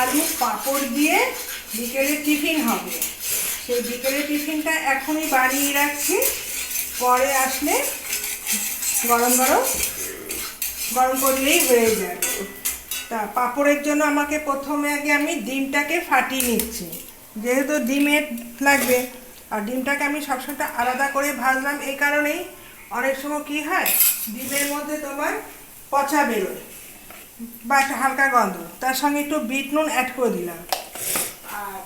আলু পাঁপড় দিয়ে বিকেলে টিফিন হবে। সেই বিকেলে টিফিনটা এখনই বানিয়ে রাখছি। পরে আসলে গরম গরম গরম করলেই হয়ে যাবে। তা পাঁপড়ের জন্য আমাকে প্রথমে আগে আমি ডিমটাকে ফাটিয়ে নিচ্ছি। যেহেতু ডিমের লাগবে, আর ডিমটাকে আমি সবসময় আলাদা করে ভাজলাম, এই কারণেই অনেক সময় কী হয়, ডিমের মধ্যে তোমার পচা বেরোয়। বা একটা হালকা গন্ধ। তার সঙ্গে একটু বিট নুন অ্যাড করে দিলাম। আর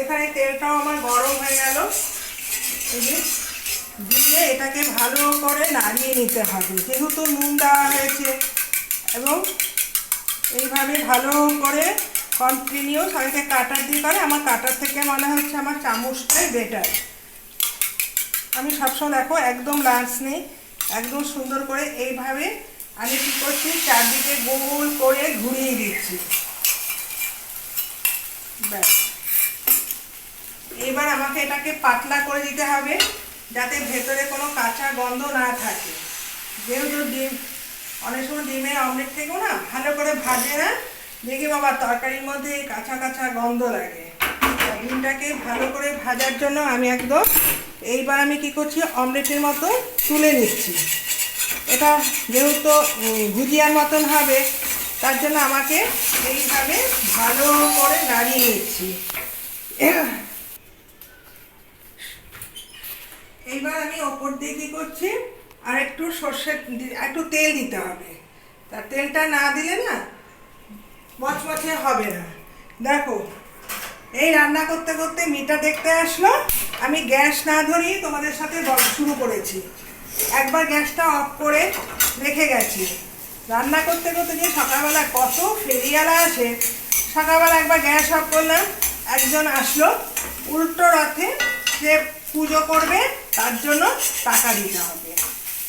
এখানে তেলটাও আমার গরম হয়ে গেল। দিয়ে এটাকে ভালো করে নাড়িয়ে নিতে হবে। যেহেতু নুন দেওয়া হয়েছে, এবং এইভাবে ভালো করে কন্টিনিউ সবাইকে কাটার দিয়ে করে, আমার কাটার থেকে মনে হচ্ছে আমার চামচটাই বেটার আমি সবসময় দেখো একদম লাঞ্চ নেই, একদম সুন্দর করে এইভাবে আমি কী করছি? চারদিকে গোল করে ঘুরিয়ে দিচ্ছি। ব্যাস। এবার আমাকে এটাকে পাতলা করে দিতে হবে, যাতে ভেতরে কোনো কাঁচা গন্ধ না থাকে। যেহেতু ডিম, অনেক সময় ডিমের অমলেট থেকেও না ভালো করে ভাজে না, দেখি বাবা তরকারির মধ্যে কাঁচা কাঁচা গন্ধ লাগে। ডিমটাকে ভালো করে ভাজার জন্য আমি একদম, এইবার আমি কি করছি? অমলেটের মতো তুলে নিচ্ছি। এটা যেহেতু ভুজিয়ার মতন হবে, তার জন্য আমাকে এইভাবে ভালো করে নাড়িয়ে নিচ্ছি। এইবার আমি ওপর দিয়ে কী করছি, আর একটু সর্ষের একটু তেল দিতে হবে। তা তেলটা না দিলে না, মচমচে হবে না। দেখো, এই রান্না করতে করতে মিটা দেখতে আসলো। আমি গ্যাস না ধরেই তোমাদের সাথে শুরু করেছি। একবার গ্যাসটা অফ করে রেখে গেছি। রান্না করতে করতে যে সকালবেলা কত ফেরিয়ালা আসে সকালবেলা একবার গ্যাস অফ করলাম, একজন আসলো, উল্টো রথে যে পুজো করবে, তার জন্য টাকা দিতে হবে।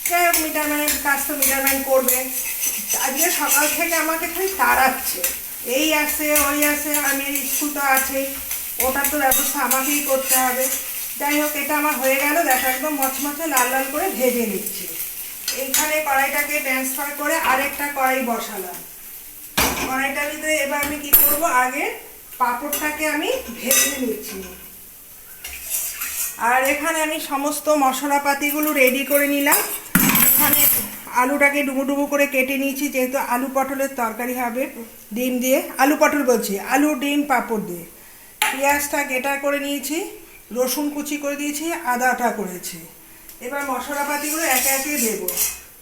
যাই হোক মিটারম্যানের কাজ তো মিটারম্যান করবে। আজকে সকাল থেকে আমাকে খালি তাড়াচ্ছে। এই আসে ওই আসে আমি স্কুল তো আছেই, ওটার তো ব্যবস্থা আমাকেই করতে হবে। যাই হোক, এটা আমার হয়ে গেল। দেখো, একদম মচমচে লাল লাল করে ভেজে নিচ্ছি। এইখানে কড়াইটাকে ট্রান্সফার করে আরেকটা কড়াই বসালাম। কড়াইটার ভিতরে এবার আমি কি করব? আগে পাঁপড়টাকে আমি ভেজে নিচ্ছি। আর এখানে আমি সমস্ত মশলাপাতিগুলো রেডি করে নিলাম। এখানে আলুটাকে ডুবো ডুবো করে কেটে নিয়েছি, যেহেতু আলু পটলের তরকারি হবে ডিম দিয়ে। আলু পটল বলছি, আলু, ডিম, পাঁপড় দিয়ে। পেঁয়াজটা গেটা করে নিয়েছি। রসুন কুচি করে দিয়েছি, আদাটা করেছি। এবার মশলাপাতিগুলো একে একে দেবো।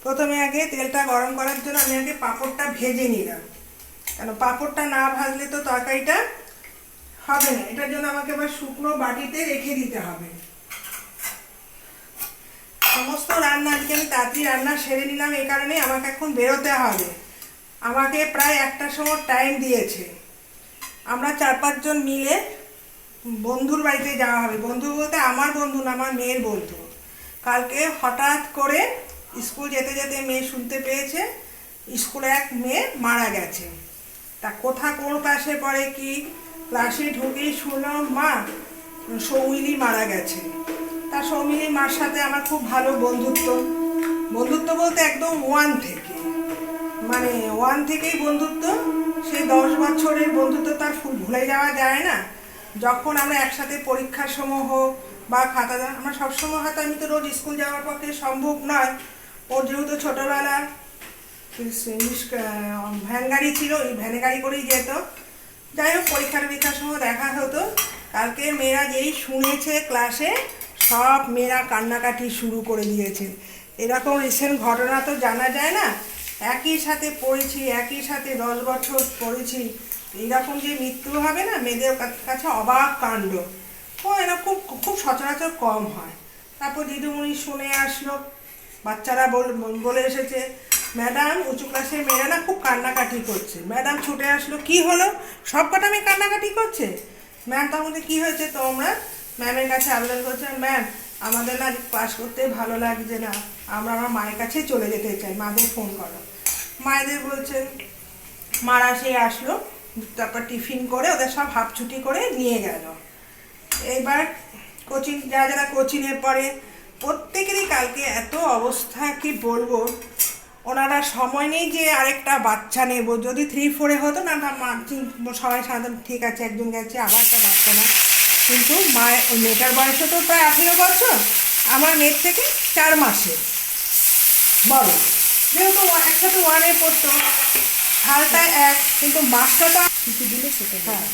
প্রথমে আগে তেলটা গরম করার জন্য আমি আগে পাঁপড়টা ভেজে নিলাম। কেন, পাঁপড়টা না ভাজলে তো তরকারিটা হবে না। এটার জন্য আমাকে আবার শুকনো বাটিতে রেখে দিতে হবে। সমস্ত রান্না আজকে আমি তাড়াতাড়ি রান্না সেরে নিলাম, এই কারণে আমাকে এখন বেরোতে হবে। আমাকে প্রায় একটা সময় টাইম দিয়েছে। আমরা চার পাঁচজন মিলে বন্ধুর বাড়িতে যাওয়া হবে। বন্ধু বলতে আমার বন্ধু না, আমার মেয়ের বন্ধু। কালকে হঠাৎ করে স্কুল যেতে যেতে মেয়ে শুনতে পেয়েছে, স্কুলে এক মেয়ে মারা গেছে। তা কোথা, কোন ক্লাসে পড়ে, কি? ক্লাসে ঢুকেই শুনলাম, মা, সৌমিলি মারা গেছে। তা সৌমিলি মার সাথে আমার খুব ভালো বন্ধুত্ব। বন্ধুত্ব বলতে একদম ওয়ান থেকে। মানে ওয়ান থেকেই বন্ধুত্ব। সেই দশ বছরের বন্ধুত্ব তার ভুলে যাওয়া যায় না। যখন আমরা একসাথে পরীক্ষার সময় হোক বা খাতা আমরা সবসময় হয়তো আমি তো রোজ স্কুল যাওয়ার পক্ষে সম্ভব নয়। ওর যেহেতু ছোটোবেলা ভ্যান গাড়ি ছিল, ওই ভ্যান গাড়ি করেই যেত। যাই হোক পরীক্ষা টরীক্ষার সময় দেখা হতো। কালকে মেয়েরা যেই শুনেছে ক্লাসে, সব মেয়েরা কান্নাকাটি শুরু করে দিয়েছে। এরকম রিসেন্ট ঘটনা তো জানা যায় না। একই সাথে পড়েছি, একই সাথে দশ বছর পড়েছি। এইরকম যে মৃত্যু হবে না, মেয়েদের কাছে অবাক কাণ্ড। ও এরকম খুব সচরাচর কম হয়। তারপর দিদিমণি শুনে আসলো, বাচ্চারা বল- এসেছে, ম্যাডাম, উঁচু ক্লাসের মেয়েরা না খুব কান্নাকাটি করছে। ম্যাডাম ছুটে আসলো, কি হলো? সব কটা মেয়ে কান্নাকাটি করছে? ম্যাম, তখন কি হয়েছে তোমরা? ম্যামের কাছে আবেদন করছে, ম্যাম, আমাদের না পাস করতে ভালো লাগছে না। আমরা আমার মায়ের কাছে চলে যেতে চাই। মাদের ফোন করো। মায়েদের বলছেন, মারা সেই আসলো। তারপর টিফিন করে ওদের সব হাফ ছুটি করে নিয়ে গেল। এবার কোচিং, যারা যারা কোচিংয়ে পড়ে, প্রত্যেকেরই কালকে এত অবস্থা কি বলব? ওনারা সময় নেই যে আরেকটা বাচ্চা নেব। যদি থ্রি ফোরে হতো না না, মা সবাই সাধারণ ঠিক আছে, একজন গেছে, আবার একটা বাচ্চা না কিন্তু ওই মেয়েটার বয়সে তো প্রায় আঠেরো বছর, আমার মেয়ের থেকে চার মাসে বড় যেহেতু একসাথে ওয়ানে পড়তো হালটা এক কিন্তু মাসটা কিছু দিলে সেটা হ্যাঁ।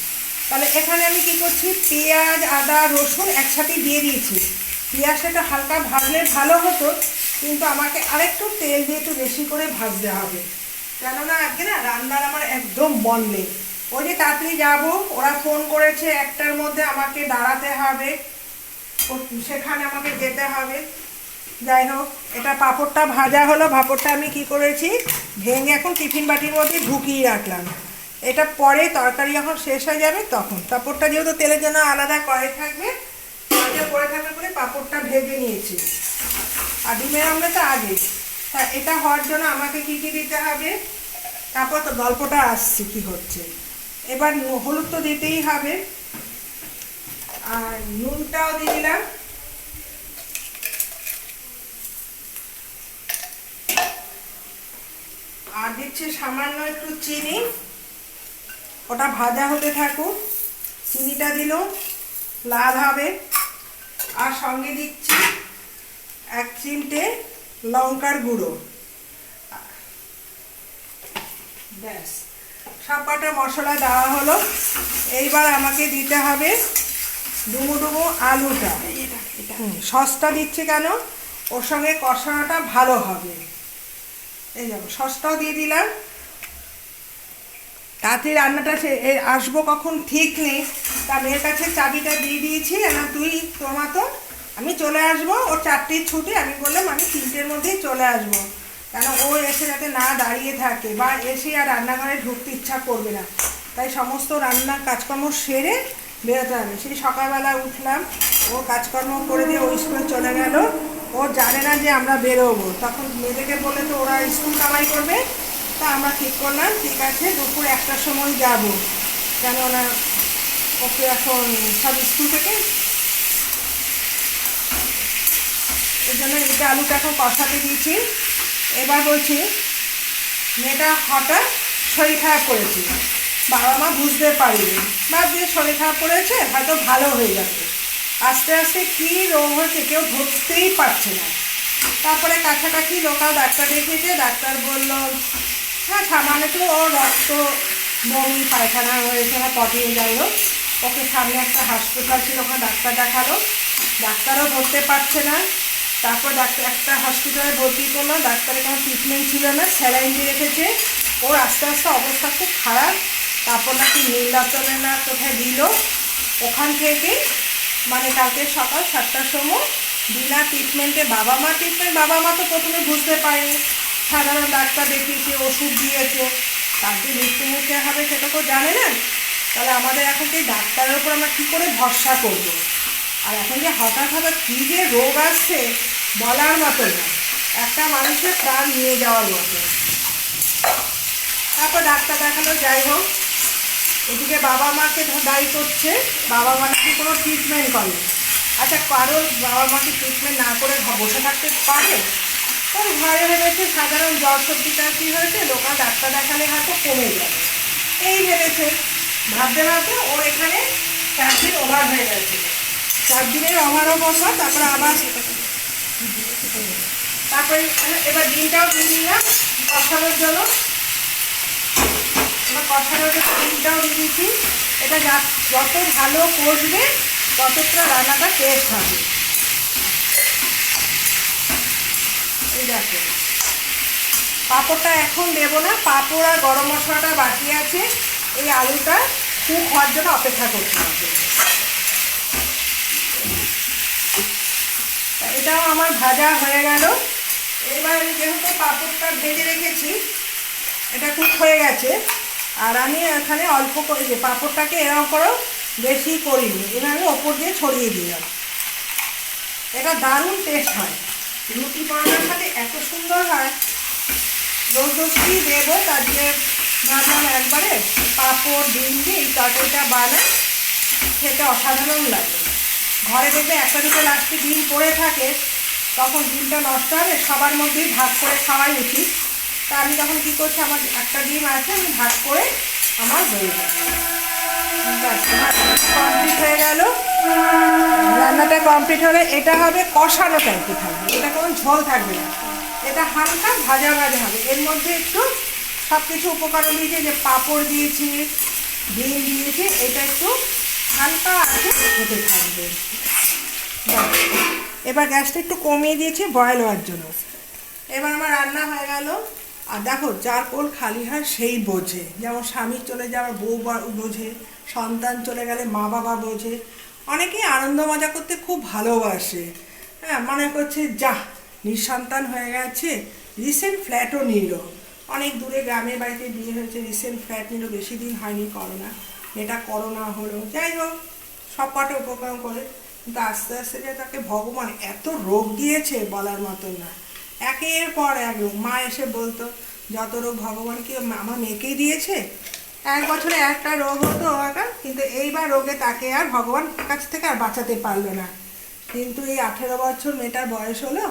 তাহলে এখানে আমি কি করছি? পেঁয়াজ আদা রসুন একসাথে দিয়ে দিয়েছি। পেঁয়াজটা হালকা ভাজলে ভালো হতো কিন্তু আমাকে আরেকটু তেল দিয়ে একটু বেশি করে ভাজতে হবে। কেননা আজকে না রান্নার আমার একদম মন নেই। ওই যে তাড়াতাড়ি যাব ওরা ফোন করেছে একটার মধ্যে আমাকে দাঁড়াতে হবে। ও- সেখানে আমাকে যেতে হবে। যাই হোক, এটা পাঁপড়টা ভাজা হলো, পাঁপড়টা আমি কি করেছি, ভেঙে এখন টিফিন বাটির মধ্যে ঢুকিয়ে রাখলাম। এটা পরে তরকারি যখন শেষ হয়ে যাবে তখন। পাঁপড়টা যেহেতু তেলের জন্য আলাদা করে থাকবে, আগে পরে থাকবে বলে পাঁপড়টা ভেজে নিয়েছি। আর ডিমের অমলেটটা আগে। তা এটা হওয়ার জন্য আমাকে কি কী দিতে হবে? তারপর তো গল্পটা আসছে কি হচ্ছে। এবার হলুদ তো দিতেই হবে। আর নুনটাও দিয়ে দিলাম। আর দিচ্ছি সামান্য একটু চিনি। ওটা ভাজা হতে থাকুক। চিনিটা দিল লাল হবে। আর সঙ্গে দিচ্ছি এক চিমটে লঙ্কার গুঁড়ো। ব্যাস সব কটা মশলা দেওয়া হলো। এইবার আমাকে দিতে হবে ডুমো ডুমো আলুটা। সসটা দিচ্ছি কেন? ওর সঙ্গে কষানোটা ভালো হবে। এই যাব সসটাও দিয়ে দিলাম। তাড়াতাড়ি রান্নাটা সে আসব কখন ঠিক নেই। তা মেয়ের কাছে চাবিটা দিয়ে দিয়েছি না তুই তোর মতো। আমি চলে আসব, ওর চারটের ছুটি, আমি বললাম আমি তিনটের মধ্যেই চলে আসব। কেন ও এসে যাতে না দাঁড়িয়ে থাকে বা এসে আর রান্নাঘরে ঢুকতে ইচ্ছা করবে না। তাই সমস্ত রান্নার কাজকর্ম সেরে বেরোতে হবে। সেই সকালবেলা উঠলাম, ও কাজকর্ম করে দিয়ে ওই স্কুলে চলে গেল। ও জানে না যে আমরা বেরোবো। তখন মেয়েদেরকে বলে তো ওরা স্কুল কামাই করবে? তা আমরা ঠিক করলাম, ঠিক আছে, দুপুর একটার সময় যাব। কেন কেননা ওকে এখন সব স্কুল থেকে এই জন্য এটা আলুটা এখন কষাতে দিয়েছি। এবার বলছি, মেয়েটা হঠাৎ শরীর খারাপ করেছে। বাবা মা বুঝতে পারিনি। বা যে শরীর খারাপ করেছে, হয়তো ভালো হয়ে যাবে আস্তে আস্তে কী রোগ হয়েছে কেউ ধরতেই পারছে না। তারপরে কাছাকাছি লোকাল ডাক্তার দেখিয়েছে, ডাক্তার বলল হ্যাঁ সামান্য তো ও রক্ত, বমি, পায়খানা হয়েছে না পটিয়ে যাই হোক ওকে সামনে একটা হাসপাতাল ছিল, ওখানে ডাক্তার দেখাল। ডাক্তারও ধরতে পারছে না। তারপর ডাক্তার একটা হসপিটালে ভর্তি করল। ডাক্তারের কোনো ট্রিটমেন্ট ছিল না, স্যালাইন দিয়ে রেখেছে। ওর আস্তে আস্তে অবস্থা খুব খারাপ। তারপর নাকি নীলাচলে না কোথায় দিল। ওখান থেকে মানে কালকে সকাল সাতটার সময় বিনা ট্রিটমেন্টে বাবা মা ট্রিটমেন্ট বাবা মা তো প্রথমে বুঝতে পারেনি। সাধারণ ডাক্তার দেখিয়েছে, ওষুধ দিয়েছে। তার যে মৃত্যু মুখে হবে সেটা তো জানে না। তাহলে আমাদের এখন কি ডাক্তারের উপর আমরা কী করে ভরসা করব? আর এখন যে হঠাৎ হঠাৎ কী যে রোগ আসছে, বলার মতো না। একটা মানুষের প্রাণ নিয়ে যাওয়ার মতো। তারপর ডাক্তার দেখানো যাই হোক এদিকে বাবা মাকে দায়ী করছে। বাবা মা নাকি কোনো ট্রিটমেন্ট করে আচ্ছা কারোর বাবা মাকে ট্রিটমেন্ট না করে বসে থাকতে পারে? ওর ঘরে ভেবেছে সাধারণ জ্বর সর্দিটা কী হয়েছে, লোকাল ডাক্তার দেখালে হয়তো কমে যাবে। এই ভেবেছে। ভাবতে ভাবতে ওর এখানে চার দিন ওভার হয়ে গেছে। চার দিনের ওভার অবস্থা তারপরে আবার তারপরে, এবার দিনটাও দিয়ে দিলাম কষানোর জন্য এবার কষানোর জন্য ডিমটাও দিয়ে দিচ্ছি এটা যত ভালো কষবে, ততটা রান্নাটা টেস্ট হবে। পাঁপড়টা এখন দেবো না, পাঁপড় আর গরম মশলাটা বাকি আছে। এই আলুটা খুব হওয়ার জন্য অপেক্ষা করতে হবে। এটাও আমার ভাজা হয়ে গেল। এবার যেহেতু পাঁপড়টা ভেজে রেখেছি, এটা কুক হয়ে গেছে। আর আমি এখানে অল্প করে যে পাঁপড়টাকে এরকম করেও বেশি করিনি। আমি ওপর দিয়ে ছড়িয়ে দিলাম। এটা দারুণ টেস্ট হয়। রুটি পরোটার সাথে এত সুন্দর হয়। রোজ দেবো, তার দিয়ে ভাবলাম একবারে পাঁপড়, ডিম দিয়ে এই তরকারিটা বানাই। খেতে অসাধারণ লাগে। ঘরে দেখবে একটা দুটো লাস্টে ডিম পড়ে থাকে, তখন ডিমটা নষ্ট হবে, সবার মধ্যেই ভাগ করে খাওয়াই উচিত। তা আমি তখন কী করছি, আমার একটা ডিম আছে আমি ভাগ করে আমার হয়ে কমপ্লিট হয়ে গেল। রান্নাটা কমপ্লিট হলে এটা হবে কষানো টাইপের থাকবে। এটা কোনো ঝোল থাকবে না। এটা হালকা ভাজা ভাজা হবে। এর মধ্যে একটু সব কিছু উপকরণ দিয়েছে, যে পাঁপড় দিয়েছি, ডিম দিয়েছি, এটা একটু হালকা আছে হতে থাকবে। এবার গ্যাসটা একটু কমিয়ে দিয়েছি বয়েল হওয়ার জন্য। এবার আমার রান্না হয়ে গেল। আর দেখো, যার কোল খালি হয় সেই বোঝে। যেমন স্বামী চলে যাওয়ার বউ বোঝে, সন্তান চলে গেলে মা বাবা বোঝে। অনেকেই আনন্দ মজা করতে খুব ভালোবাসে। হ্যাঁ মনে করছে, যা, নিঃসন্তান হয়ে গেছে, রিসেন্ট ফ্ল্যাটও নিল। অনেক দূরে গ্রামের বাড়িতে বিয়ে হয়েছে, রিসেন্ট ফ্ল্যাট নিল, বেশি দিন হয়নি করোনা। এটা করোনা হলো। যাই হোক, সব কটা উপকরণ করে, কিন্তু আস্তে আস্তে যে তাকে ভগবান এত রোগ দিয়েছে বলার মতন না। একের পর এক মা এসে বলতো, যত রোগ ভগবান কি আমার মেয়েকেই দিয়েছে? এক বছরে একটা রোগ হতো একটা কিন্তু এইবার রোগে তাকে আর ভগবান কাছ থেকে আর বাঁচাতে পারল না। কিন্তু এই আঠেরো বছর মেয়েটার বয়স হলো,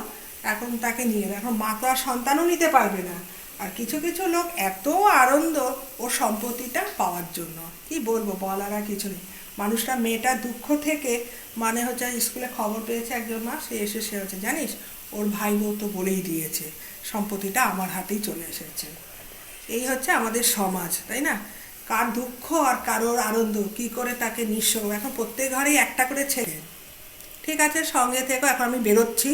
এখন তাকে নিয়ে। এখন মা তো আর সন্তানও নিতে পারবে না। আর কিছু কিছু লোক এত আনন্দ ও সম্পত্তিটা পাওয়ার জন্য। কি বলব, বলার আর কিছু নেই। মানুষটা মেয়েটা দুঃখ থেকে মানে হচ্ছে স্কুলে খবর পেয়েছে একজন মা, সে এসে সে হচ্ছে, জানিস? ওর ভাই বউ তো বলেই দিয়েছে, সম্পত্তিটা আমার হাতেই চলে এসেছে। এই হচ্ছে আমাদের সমাজ, তাই না? কার দুঃখ আর কারোর আনন্দ, কি করে তাকে নিঃস্ব এখন প্রত্যেক ঘরেই একটা করে ছেলে। ঠিক আছে, সঙ্গে থেকে এখন আমি বেরোচ্ছি।